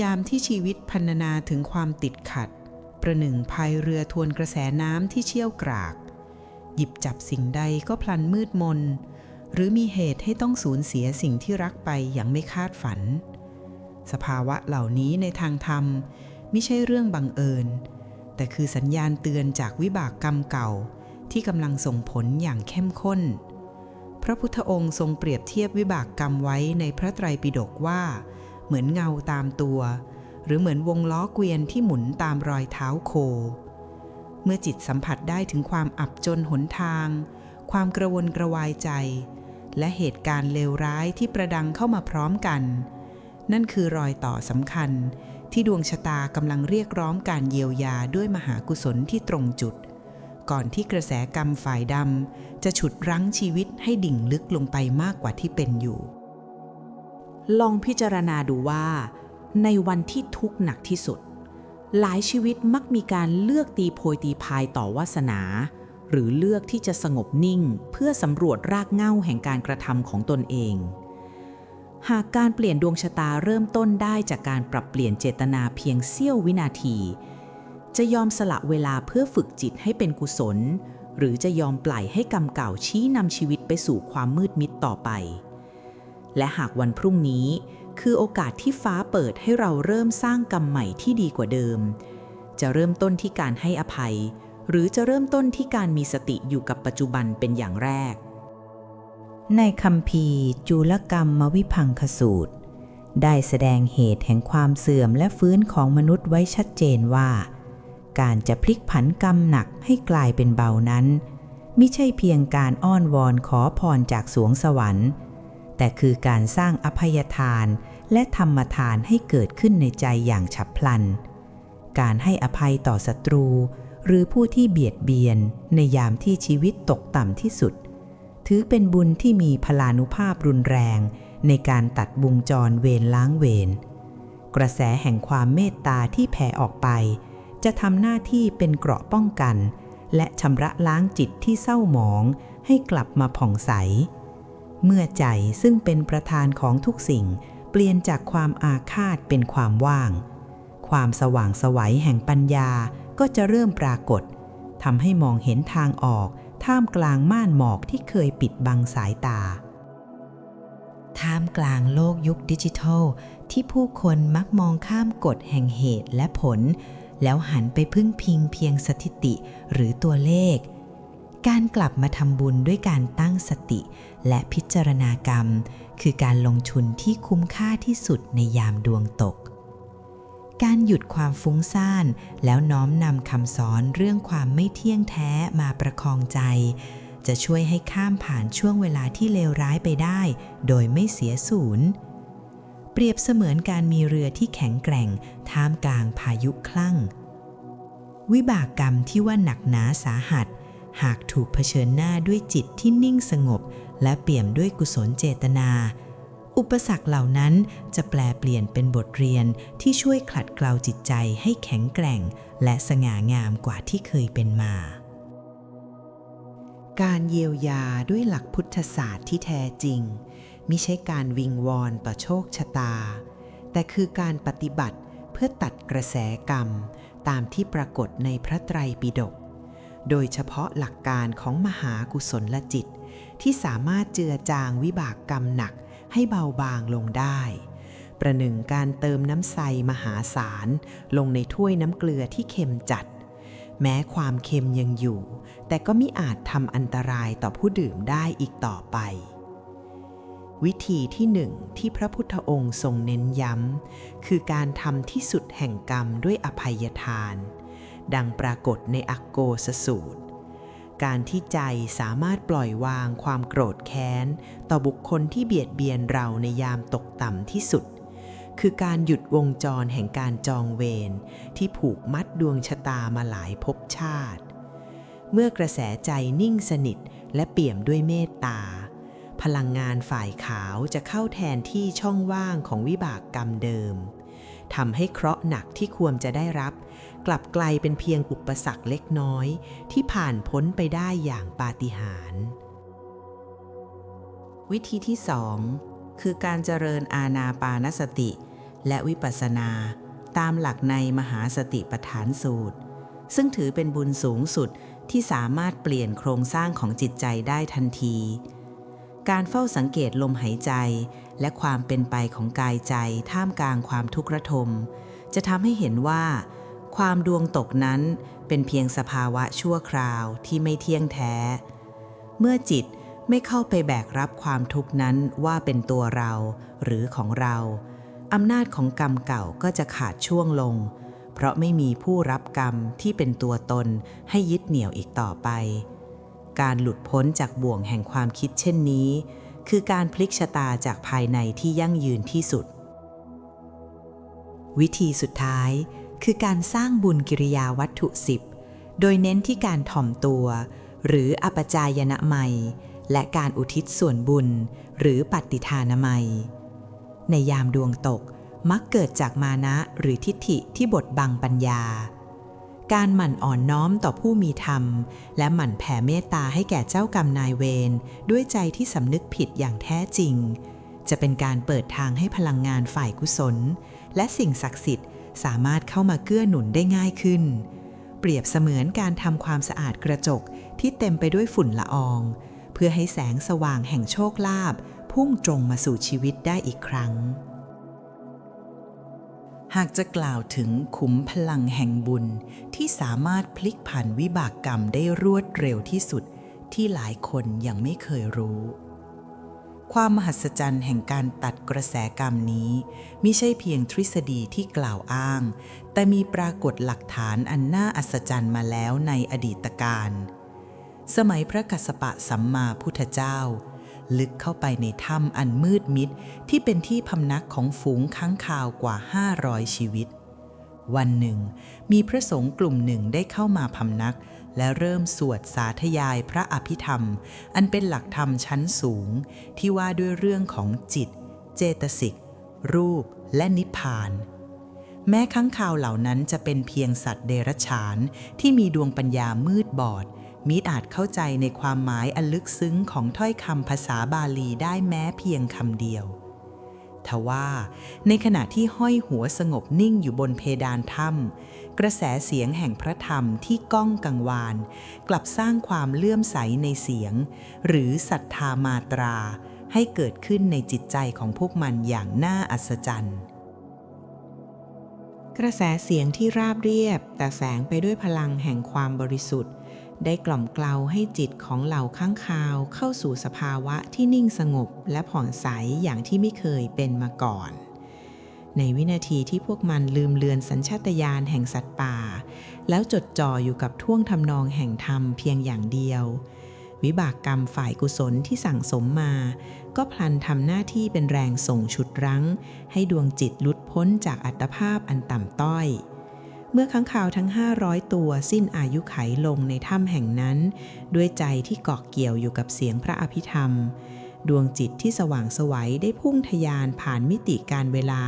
ยามที่ชีวิตพันนาถึงความติดขัด ประหนึ่งพายเรือทวนกระแสน้ำที่เชี่ยวกราก หยิบจับสิ่งใดก็พลันมืดมน หรือมีเหตุให้ต้องสูญเสียสิ่งที่รักไปอย่างไม่คาดฝัน สภาวะเหล่านี้ในทางธรรมไม่ใช่เรื่องบังเอิญ แต่คือสัญญาณเตือนจากวิบากกรรมเก่าที่กำลังส่งผลอย่างเข้มข้น พระพุทธองค์ทรงเปรียบเทียบวิบากกรรมไว้ในพระไตรปิฎกว่า เหมือนเงาตามตัว หรือเหมือนวงล้อเกวียนที่หมุนตามรอยเท้าโค เมื่อจิตสัมผัสได้ถึงความอับจนหนทาง ความกระวนกระวายใจ และเหตุการณ์เลวร้ายที่ประดังเข้ามาพร้อมกัน นั่นคือรอยต่อสำคัญที่ดวงชะตากำลังเรียกร้องการเยียวยาด้วยมหากุศลที่ตรงจุด ก่อนที่กระแสกรรมฝ่ายดำจะฉุดรั้งชีวิตให้ดิ่งลึกลงไปมากกว่าที่เป็นอยู่ ลองพิจารณาดูว่า ในวันที่ทุกข์หนักที่สุด หลายชีวิตมักมีการเลือกตีโพยตีพายต่อวาสนา หรือเลือกที่จะสงบนิ่งเพื่อสำรวจรากเหง้าแห่งการกระทำของตนเอง หากการเปลี่ยนดวงชะตาเริ่มต้นได้จากการปรับเปลี่ยนเจตนาเพียงเสี้ยววินาที จะยอมสละเวลาเพื่อฝึกจิตให้เป็นกุศล หรือจะยอมปล่อยให้กรรมเก่าชี้นำชีวิตไปสู่ความมืดมิดต่อไป และหากวันพรุ่งนี้ คือโอกาสที่ฟ้าเปิดให้เราเริ่มสร้างกรรมใหม่ที่ดีกว่าเดิม จะเริ่มต้นที่การให้อภัย หรือจะเริ่มต้นที่การมีสติอยู่กับปัจจุบันเป็นอย่างแรก ในคำพีจุลกรรมมวิพังคสูตร ได้แสดงเหตุแห่งความเสื่อมและฟื้นของมนุษย์ไว้ชัดเจนว่า การจะพลิกผันกรรมหนักให้กลายเป็นเบานั้นไม่ใช่เพียงการอ้อนวอนขอพรจากสวงสวรรค์ แต่คือการสร้างอภัยทานและธรรมทานให้เกิดขึ้นในใจอย่างฉับพลัน การให้อภัยต่อศัตรู หรือผู้ที่เบียดเบียนในยามที่ชีวิตตกต่ำที่สุด ถือเป็นบุญที่มีพลานุภาพรุนแรง ในการตัดวงจรเวรล้างเวร กระแสแห่งความเมตตาที่แผ่ออกไป จะทำหน้าที่เป็นเกราะป้องกัน และชำระล้างจิตที่เศร้าหมองให้กลับมาผ่องใส เมื่อใจซึ่งเป็นประธานของทุกสิ่ง เปลี่ยนจากความอาฆาตเป็นความว่าง ความสว่างสวัยแห่งปัญญาก็จะเริ่มปรากฏทำให้มองเห็นทางออก ท่ามกลางม่านหมอกที่เคยปิดบังสายตา ท่ามกลางโลกยุคดิจิทัล ที่ผู้คนมักมองข้ามกฎแห่งเหตุและผล แล้วหันไปพึ่งพิงเพียงสถิติหรือตัวเลข การกลับมาทำบุญด้วยการตั้งสติ และพิจารณากรรม คือการลงทุนที่คุ้มค่าที่สุดในยามดวงตก การหยุดความฟุ้งซ่านแล้วน้อมนำคำสอนเรื่องความไม่เที่ยงแท้มาประคองใจ จะช่วยให้ข้ามผ่านช่วงเวลาที่เลวร้ายไปได้ โดยไม่เสียศูนย์เปรียบเสมือนการมีเรือที่แข็งแกร่ง ท่ามกลางพายุคลั่ง วิบากกรรมที่ว่าหนักหนาสาหัส หากถูกเผชิญหน้าด้วยจิตที่นิ่งสงบ และเปี่ยมด้วยกุศลเจตนา อุปสรรคเหล่านั้นจะแปลเปลี่ยนเป็นบทเรียนที่ช่วยขัดเกลาจิตใจให้แข็งแกร่ง และสง่างามกว่าที่เคยเป็นมา การเยียวยาด้วยหลักพุทธศาสตร์ที่แท้จริงมิใช่การวิงวอนต่อโชคชะตา แต่คือการปฏิบัติเพื่อตัดกระแสกรรม ตามที่ปรากฏในพระไตรปิฎก โดยเฉพาะหลักการของมหากุศลลจิต ที่สามารถเจือจางวิบากกรรมหนักให้เบาบางลงได้ ประหนึ่งการเติมน้ำใสมหาศาล ลงในถ้วยน้ำเกลือที่เค็มจัด แม้ความเค็มยังอยู่ แต่ก็มิอาจทำอันตรายต่อผู้ดื่มได้อีกต่อไป วิธีที่หนึ่งที่พระพุทธองค์ทรงเน้นย้ำ คือการทำที่สุดแห่งกรรมด้วยอภัยทาน ดังปรากฏในอักโกสสูตร การที่ใจสามารถปล่อยวางความโกรธแค้น ต่อบุคคลที่เบียดเบียนเราในยามตกต่ำที่สุด คือการหยุดวงจรแห่งการจองเวรที่ผูกมัดดวงชะตามาหลายภพชาติ เมื่อกระแสใจนิ่งสนิทและเปี่ยมด้วยเมตตาพลังงานฝ่ายขาวจะเข้าแทนที่ช่องว่างของวิบากกรรมเดิมทำให้เคราะห์หนักที่ควรจะได้รับ กลับกลายเป็นเพียงอุปสรรคเล็กน้อย ที่ผ่านพ้นไปได้อย่างปาฏิหาริย์วิธีที่สองคือการเจริญอาณาปานสติ และวิปัสสนา ตามหลักในมหาสติปัฏฐานสูตร ซึ่งถือเป็นบุญสูงสุดที่สามารถเปลี่ยนโครงสร้างของจิตใจได้ทันที การเฝ้าสังเกตลมหายใจ และความเป็นไปของกายใจท่ามกลางความทุกข์ระทม จะทำให้เห็นว่า ความดวงตกนั้นเป็นเพียงสภาวะชั่วคราวที่ไม่เที่ยงแท้ เมื่อจิตไม่เข้าไปแบกรับความทุกข์นั้นว่าเป็นตัวเราหรือของเราอำนาจของกรรมเก่าก็จะขาดช่วงลง เพราะไม่มีผู้รับกรรมที่เป็นตัวตนให้ยึดเหนี่ยวอีกต่อไป การหลุดพ้นจากบ่วงแห่งความคิดเช่นนี้ คือการพลิกชะตาจากภายในที่ยั่งยืนที่สุด วิธีสุดท้าย คือการสร้างบุญกิริยาวัตถุสิบโดยเน้นที่การถ่อมตัว หรืออปจายนะไมยและการอุทิศส่วนบุญ หรือปฏิทานามัย ในยามดวงตกมักเกิดจากมานะหรือทิฏฐิที่บดบังปัญญา การหมั่นอ่อนน้อมต่อผู้มีธรรม และหมั่นแผ่เมตตาให้แก่เจ้ากรรมนายเวรด้วยใจที่สำนึกผิดอย่างแท้จริง จะเป็นการเปิดทางให้พลังงานฝ่ายกุศล และสิ่งศักดิ์สิทธิ์ สามารถเข้ามาเกื้อหนุนได้ง่ายขึ้น เปรียบเสมือนการทำความสะอาดกระจกที่เต็มไปด้วยฝุ่นละออง เพื่อให้แสงสว่างแห่งโชคลาภพุ่งตรงมาสู่ชีวิตได้อีกครั้ง หากจะกล่าวถึงขุมพลังแห่งบุญที่สามารถพลิกผันวิบากกรรมได้รวดเร็วที่สุดที่หลายคนยังไม่เคยรู้ ความมหัศจรรย์แห่งการตัดกระแสกรรมนี้มิใช่เพียงทฤษฎีที่กล่าวอ้าง แต่มีปรากฏหลักฐานอันน่าอัศจรรย์มาแล้วในอดีตการสมัยพระกัสสปะสัมมาพุทธเจ้า ลึกเข้าไปในถ้ำอันมืดมิดที่เป็นที่พำนักของฝูงค้างคาวกว่า 500 ชีวิต วันหนึ่ง มีพระสงฆ์กลุ่มหนึ่งได้เข้ามาพำนัก และเริ่มสวดสาธยายพระอภิธรรม อันเป็นหลักธรรมชั้นสูง ที่ว่าด้วยเรื่องของจิต เจตสิก รูปและนิพพาน แม้ค้างคาวเหล่านั้นจะเป็นเพียงสัตว์เดรัจฉานที่มีดวงปัญญามืดบอด มิอาจเข้าใจในความหมายอันลึกซึ้งของถ้อยคำภาษาบาลีได้แม้เพียงคำเดียว ทว่า ในขณะที่ห้อยหัวสงบนิ่งอยู่บนเพดานถ้ำกระแสเสียงแห่งพระธรรมที่ก้องกังวาน กลับสร้างความเลื่อมใสในเสียง หรือศรัทธามาตรา ให้เกิดขึ้นในจิตใจของพวกมันอย่างน่าอัศจรรย์กระแสเสียงที่ราบเรียบ แต่แสงไปด้วยพลังแห่งความบริสุทธิ์ ได้กล่อมเกลาให้จิตของเหล่าข้างคาวเข้าสู่สภาวะที่นิ่งสงบและผ่องใสอย่างที่ไม่เคยเป็นมาก่อน ในวินาทีที่พวกมันลืมเลือนสัญชาตญาณแห่งสัตว์ป่า แล้วจดจ่ออยู่กับท่วงทำนองแห่งธรรมเพียงอย่างเดียว วิบากกรรมฝ่ายกุศลที่สั่งสมมา ก็พลันทำหน้าที่เป็นแรงส่งฉุดรั้ง ให้ดวงจิตลุดพ้นจากอัตภาพอันต่ำต้อย เมื่อค้างคาวทั้ง 500 ตัวสิ้นอายุไขลงในถ้ำแห่งนั้น ด้วยใจที่เกาะเกี่ยวอยู่กับเสียงพระอภิธรรม ดวงจิตที่สว่างสวัยได้พุ่งทะยานผ่านมิติการเวลา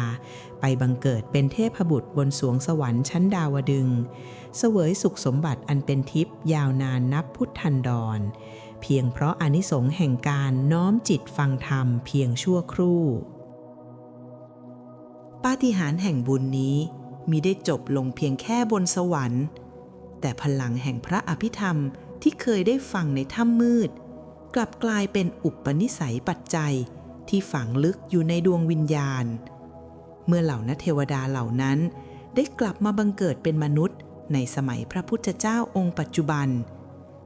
ไปบังเกิดเป็นเทพบุตรบนสวงสวรรค์ชั้นดาวดึงสเสวยสุขสมบัติอันเป็นทิพย์ยาวนานนับพุทธันดร เพียงเพราะอนิสงส์แห่งการน้อมจิตฟังธรรมเพียงชั่วครู่ ปาฏิหาริย์แห่งบุญนี้ มีได้จบลงเพียงแค่บนสวรรค์ แต่พลังแห่งพระอภิธรรมที่เคยได้ฟังในถ้ำมืด กลับกลายเป็นอุปนิสัยปัจจัยที่ฝังลึกอยู่ในดวงวิญญาณ เมื่อเหล่านัเทวดาเหล่านั้น ได้กลับมาบังเกิดเป็นมนุษย์ ในสมัยพระพุทธเจ้าองค์ปัจจุบัน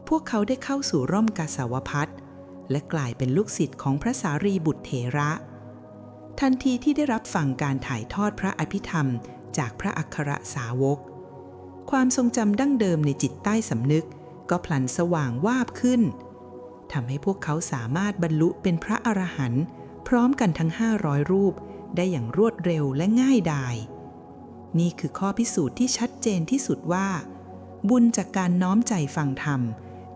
พวกเขาได้เข้าสู่ร่มกาสาวพัทและกลายเป็นลูกศิษย์ของพระสารีบุตรเถระ ทันทีที่ได้รับฟังการถ่ายทอดพระอภิธรรม จากพระอัครสาวก ความทรงจำดั้งเดิมในจิตใต้สำนึกก็พลันสว่างวาบขึ้นทำให้พวกเขาสามารถบรรลุเป็นพระอรหันต์พร้อมกันทั้ง 500 รูปได้อย่างรวดเร็วและง่ายดาย นี่คือข้อพิสูจน์ที่ชัดเจนที่สุดว่า บุญจากการน้อมใจฟังธรรม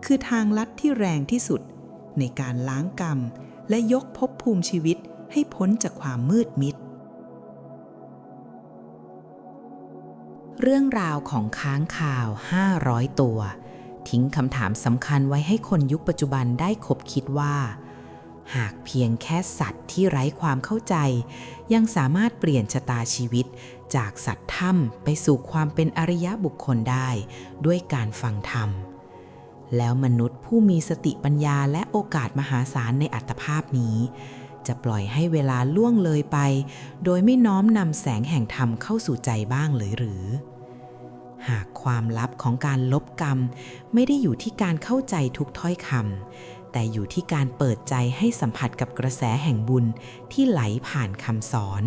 คือทางลัดที่แรงที่สุด ในการล้างกรรม และยกภพภูมิชีวิตให้พ้นจากความมืดมิด เรื่องราวของค้างคาว 500 ตัว ทิ้งคำถามสำคัญไว้ให้คนยุคปัจจุบันได้คบคิดว่า หากเพียงแค่สัตว์ที่ไร้ความเข้าใจ ยังสามารถเปลี่ยนชะตาชีวิต จากสัตว์ถ้ำไปสู่ความเป็นอริยบุคคลได้ ด้วยการฟังธรรม แล้วมนุษย์ผู้มีสติปัญญาและโอกาสมหาศาลในอัตภาพนี้ จะปล่อยให้เวลาล่วงเลยไป โดยไม่น้อมนำแสงแห่งธรรมเข้าสู่ใจบ้างเลยหรือ หากความลับของการลบกรรม ไม่ได้อยู่ที่การเข้าใจทุกถ้อยคำแต่อยู่ที่การเปิดใจให้สัมผัสกับกระแสแห่งบุญที่ไหลผ่านคำสอน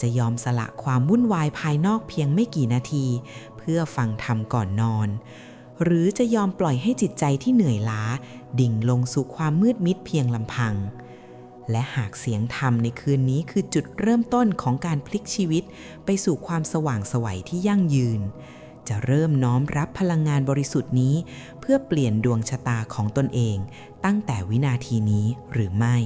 จะยอมสละความวุ่นวายภายนอกเพียงไม่กี่นาที เพื่อฟังธรรมก่อนนอนหรือจะยอมปล่อยให้จิตใจที่เหนื่อยล้า ดิ่งลงสู่ความมืดมิดเพียงลำพัง และหากเสียงธรรมในคืนนี้คือจุดเริ่มต้นของการพลิกชีวิต ไปสู่ความสว่างสวัยที่ยั่งยืน จะเริ่มน้อมรับพลังงานบริสุทธิ์นี้ เพื่อเปลี่ยนดวงชะตาของตนเอง ตั้งแต่วินาทีนี้หรือไม่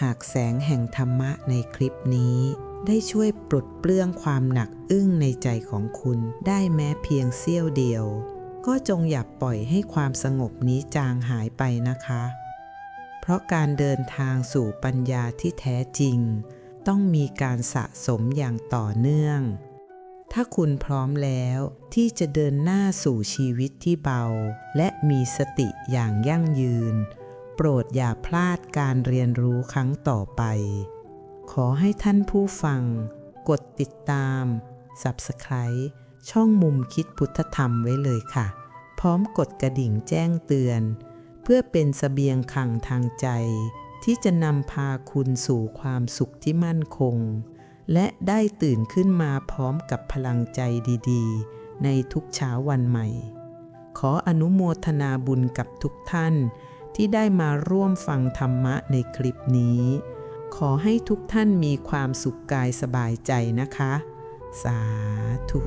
หากแสงแห่งธรรมะในคลิปนี้ ได้ช่วยปลดเปลื้องความหนักอึ้งในใจของคุณได้แม้เพียงเสี้ยวเดียว ก็จงอย่าปล่อยให้ความสงบนี้จางหายไปนะคะ เพราะการเดินทางสู่ปัญญาที่แท้จริง ต้องมีการสะสมอย่างต่อเนื่อง ถ้าคุณพร้อมแล้วที่จะเดินหน้าสู่ชีวิตที่เบา และมีสติอย่างยั่งยืน โปรดอย่าพลาดการเรียนรู้ครั้งต่อไป ขอให้ท่านผู้ฟัง กดติดตาม Subscribe ช่องมุมคิดพุทธธรรมไว้เลยค่ะ พร้อมกดกระดิ่งแจ้งเตือน เพื่อเป็นสเสบียงขังทางใจ ที่จะนำพาคุณสู่ความสุขที่มั่นคง และได้ตื่นขึ้นมาพร้อมกับพลังใจดีๆ ในทุกเช้าวันใหม่ ขออนุโมทนาบุญกับทุกท่าน ที่ได้มาร่วมฟังธรรมะในคลิปนี้ ขอให้ทุกท่านมีความสุขกายสบายใจนะคะ สาธุ